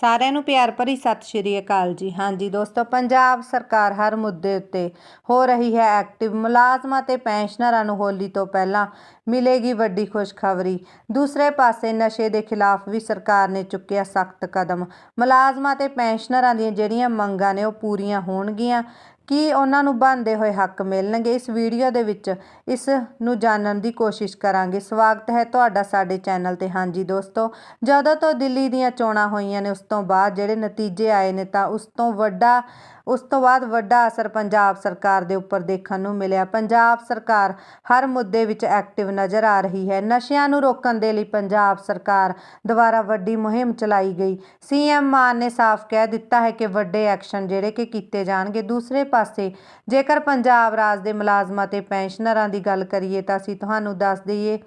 ਸਾਰਿਆਂ ਨੂੰ ਪਿਆਰ ਭਰੀ ਸਤਿ ਸ਼੍ਰੀ ਅਕਾਲ ਜੀ। ਹਾਂਜੀ ਦੋਸਤੋ, ਪੰਜਾਬ ਸਰਕਾਰ ਹਰ ਮੁੱਦੇ ਉੱਤੇ ਹੋ ਰਹੀ ਹੈ ਐਕਟਿਵ ਮੁਲਾਜ਼ਮਾਂ ਤੇ ਪੈਨਸ਼ਨਰਾਂ ਨੂੰ ਹੋਲੀ ਤੋਂ ਪਹਿਲਾਂ ਮਿਲੇਗੀ ਵੱਡੀ ਖੁਸ਼ਖਬਰੀ। ਦੂਸਰੇ ਪਾਸੇ ਨਸ਼ੇ ਦੇ ਖਿਲਾਫ ਵੀ ਸਰਕਾਰ ਨੇ ਚੁੱਕਿਆ ਸਖਤ ਕਦਮ। ਮੁਲਾਜ਼ਮਾਂ ਤੇ ਪੈਨਸ਼ਨਰਾਂ ਦੀਆਂ ਜਿਹੜੀਆਂ ਮੰਗਾਂ ਨੇ ਉਹ ਪੂਰੀਆਂ ਹੋਣਗੀਆਂ। ਕੀ ਉਹਨਾਂ ਨੂੰ ਬਣਦੇ ਹੋਏ ਹੱਕ ਮਿਲਣਗੇ? ਇਸ ਵੀਡੀਓ ਦੇ ਵਿੱਚ ਇਸ ਨੂੰ ਜਾਣਨ ਦੀ ਕੋਸ਼ਿਸ਼ ਕਰਾਂਗੇ। ਸਵਾਗਤ ਹੈ ਤੁਹਾਡਾ ਸਾਡੇ ਚੈਨਲ ਤੇ। ਹਾਂਜੀ ਦੋਸਤੋ, ਜਦੋਂ ਤੋਂ ਦਿੱਲੀ ਦੀਆਂ ਚੋਣਾਂ ਹੋਈਆਂ ਨੇ, ਉਸ ਤੋਂ ਬਾਅਦ ਜਿਹੜੇ ਨਤੀਜੇ ਆਏ ਨੇ, ਤਾਂ ਉਸ ਤੋਂ ਵੱਡਾ, ਉਸ ਤੋਂ ਬਾਅਦ ਵੱਡਾ ਅਸਰ ਪੰਜਾਬ ਸਰਕਾਰ ਦੇ ਉੱਪਰ ਦੇਖਣ ਨੂੰ ਮਿਲਿਆ। ਪੰਜਾਬ ਸਰਕਾਰ ਹਰ ਮੁੱਦੇ ਵਿੱਚ ਐਕਟਿਵ ਨਜ਼ਰ ਆ ਰਹੀ ਹੈ। ਨਸ਼ਿਆਂ ਨੂੰ ਰੋਕਣ ਦੇ ਲਈ ਪੰਜਾਬ ਸਰਕਾਰ ਦੁਆਰਾ ਵੱਡੀ ਮੁਹਿੰਮ ਚਲਾਈ ਗਈ। ਸੀਐਮ ਮਾਨ ਨੇ ਸਾਫ਼ ਕਹਿ ਦਿੱਤਾ ਹੈ ਕਿ ਵੱਡੇ ਐਕਸ਼ਨ ਜਿਹੜੇ ਕਿ ਕੀਤੇ ਜਾਣਗੇ, ਦੂਸਰੇ ਪਾਸੇ। ਜੇਕਰ ਪੰਜਾਬ ਰਾਜ ਦੇ ਮੁਲਾਜ਼ਮਾਂ ਤੇ ਪੈਨਸ਼ਨਰਾਂ ਦੀ ਗੱਲ ਕਰੀਏ ਤਾਂ ਅਸੀਂ ਤੁਹਾਨੂੰ ਦੱਸ ਦਈਏ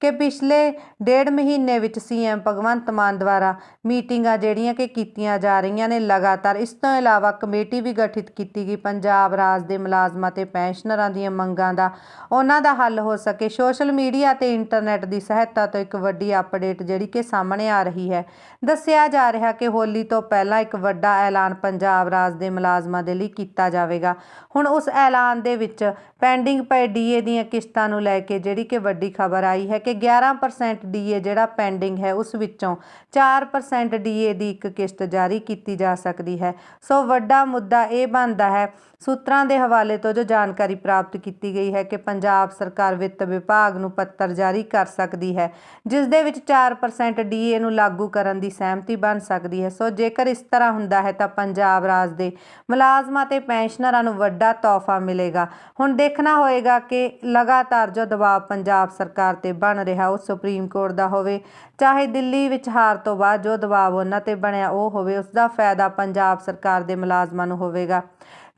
ਕਿ ਪਿਛਲੇ ਡੇਢ ਮਹੀਨੇ ਵਿੱਚ ਸੀਐਮ ਭਗਵੰਤ ਮਾਨ ਦੁਆਰਾ ਮੀਟਿੰਗਾਂ ਜਿਹੜੀਆਂ ਕਿ ਕੀਤੀਆਂ ਜਾ ਰਹੀਆਂ ਨੇ, ਲਗਾਤਾਰ ਇਸ ਤੋਂ ਇਲਾਵਾ ਕਮੇਟੀ ਵੀ ਗਠਿਤ ਕੀਤੀ ਗਈ। ਪੰਜਾਬ ਰਾਜ ਦੇ ਮੁਲਾਜ਼ਮਾਂ ਤੇ ਪੈਨਸ਼ਨਰਾਂ ਦੀਆਂ ਮੰਗਾਂ ਦਾ ਉਹਨਾਂ ਦਾ ਹੱਲ ਹੋ ਸਕੇ। ਸੋਸ਼ਲ ਮੀਡੀਆ ਤੇ ਇੰਟਰਨੈਟ ਦੀ ਸਹਾਇਤਾ ਤੋਂ ਇੱਕ ਵੱਡੀ ਅਪਡੇਟ ਜਿਹੜੀ ਕਿ ਸਾਹਮਣੇ ਆ ਰਹੀ ਹੈ। ਦੱਸਿਆ ਜਾ ਰਿਹਾ ਕਿ ਹੋਲੀ ਤੋਂ ਪਹਿਲਾਂ ਇੱਕ ਵੱਡਾ ਐਲਾਨ ਪੰਜਾਬ ਰਾਜ ਦੇ ਮੁਲਾਜ਼ਮਾਂ ਦੇ ਲਈ ਕੀਤਾ ਜਾਵੇਗਾ। ਹੁਣ ਉਸ ਐਲਾਨ ਦੇ ਵਿੱਚ ਪੈਂਡਿੰਗ ਪਏ ਡੀਏ ਦੀਆਂ ਕਿਸ਼ਤਾਂ ਨੂੰ ਲੈ ਕੇ ਜਿਹੜੀ ਕਿ ਵੱਡੀ ਖਬਰ ਆਈ ਹੈ ਕਿ 11% ਡੀਏ ਜਿਹੜਾ ਪੈਂਡਿੰਗ ਹੈ ਉਸ ਵਿੱਚੋਂ 4% ਡੀਏ ਦੀ ਇੱਕ ਕਿਸ਼ਤ ਜਾਰੀ ਕੀਤੀ ਜਾ ਸਕਦੀ ਹੈ। ਸੋ ਵੱਡਾ ਮੁੱਦਾ ਇਹ ਬਣਦਾ ਹੈ ਸੂਤਰਾਂ ਦੇ ਹਵਾਲੇ ਤੋਂ ਜੋ ਜਾਣਕਾਰੀ ਪ੍ਰਾਪਤ ਕੀਤੀ ਗਈ ਹੈ ਕਿ ਪੰਜਾਬ ਸਰਕਾਰ ਵਿੱਤ ਵਿਭਾਗ ਨੂੰ ਪੱਤਰ ਜਾਰੀ ਕਰ ਸਕਦੀ ਹੈ, ਜਿਸ ਦੇ ਵਿੱਚ 4% ਡੀਏ ਨੂੰ ਲਾਗੂ ਕਰਨ ਦੀ ਸਹਿਮਤੀ ਬਣ ਸਕਦੀ ਹੈ। ਸੋ ਜੇਕਰ ਇਸ ਤਰ੍ਹਾਂ ਹੁੰਦਾ ਹੈ ਤਾਂ ਪੰਜਾਬ ਰਾਜ ਦੇ ਮੁਲਾਜ਼ਮਾਂ ਤੇ ਪੈਨਸ਼ਨਰਾਂ ਨੂੰ ਵੱਡਾ ਤੋਹਫਾ ਮਿਲੇਗਾ। ਹੁਣ ਦੇਖਣਾ ਹੋਏਗਾ ਕਿ ਲਗਾਤਾਰ ਜੋ ਦਬਾਅ ਪੰਜਾਬ ਸਰਕਾਰ ਤੇ ਬਣ ਰਿਹਾ, ਉਹ ਸੁਪਰੀਮ ਕੋਰਟ ਦਾ ਹੋਵੇ, ਚਾਹੇ ਦਿੱਲੀ ਵਿੱਚ ਹਾਰ ਤੋਂ ਬਾਅਦ ਜੋ ਦਬਾਅ ਉਹਨਾਂ ਤੇ ਬਣਿਆ ਉਹ ਹੋਵੇ ਉਸ ਦਾ ਫਾਇਦਾ ਪੰਜਾਬ ਸਰਕਾਰ ਦੇ ਮੁਲਾਜ਼ਮਾਂ ਨੂੰ ਹੋਵੇਗਾ।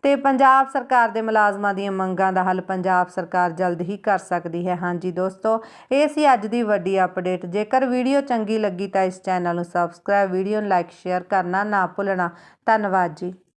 ਤੇ ਪੰਜਾਬ ਸਰਕਾਰ ਦੇ ਮੁਲਾਜ਼ਮਾਂ ਦੀਆਂ ਮੰਗਾਂ ਦਾ ਹੱਲ ਪੰਜਾਬ ਸਰਕਾਰ ਜਲਦ ਹੀ ਕਰ ਸਕਦੀ ਹੈ। ਹਾਂਜੀ ਦੋਸਤੋ, ਇਹ ਸੀ ਅੱਜ ਦੀ ਵੱਡੀ ਅਪਡੇਟ। ਜੇਕਰ ਵੀਡੀਓ ਚੰਗੀ ਲੱਗੀ ਤਾਂ ਇਸ ਚੈਨਲ ਨੂੰ ਸਬਸਕ੍ਰਾਈਬ, ਵੀਡੀਓ ਨੂੰ ਲਾਈਕ, ਸ਼ੇਅਰ ਕਰਨਾ ਨਾ ਭੁੱਲਣਾ। ਧੰਨਵਾਦ ਜੀ।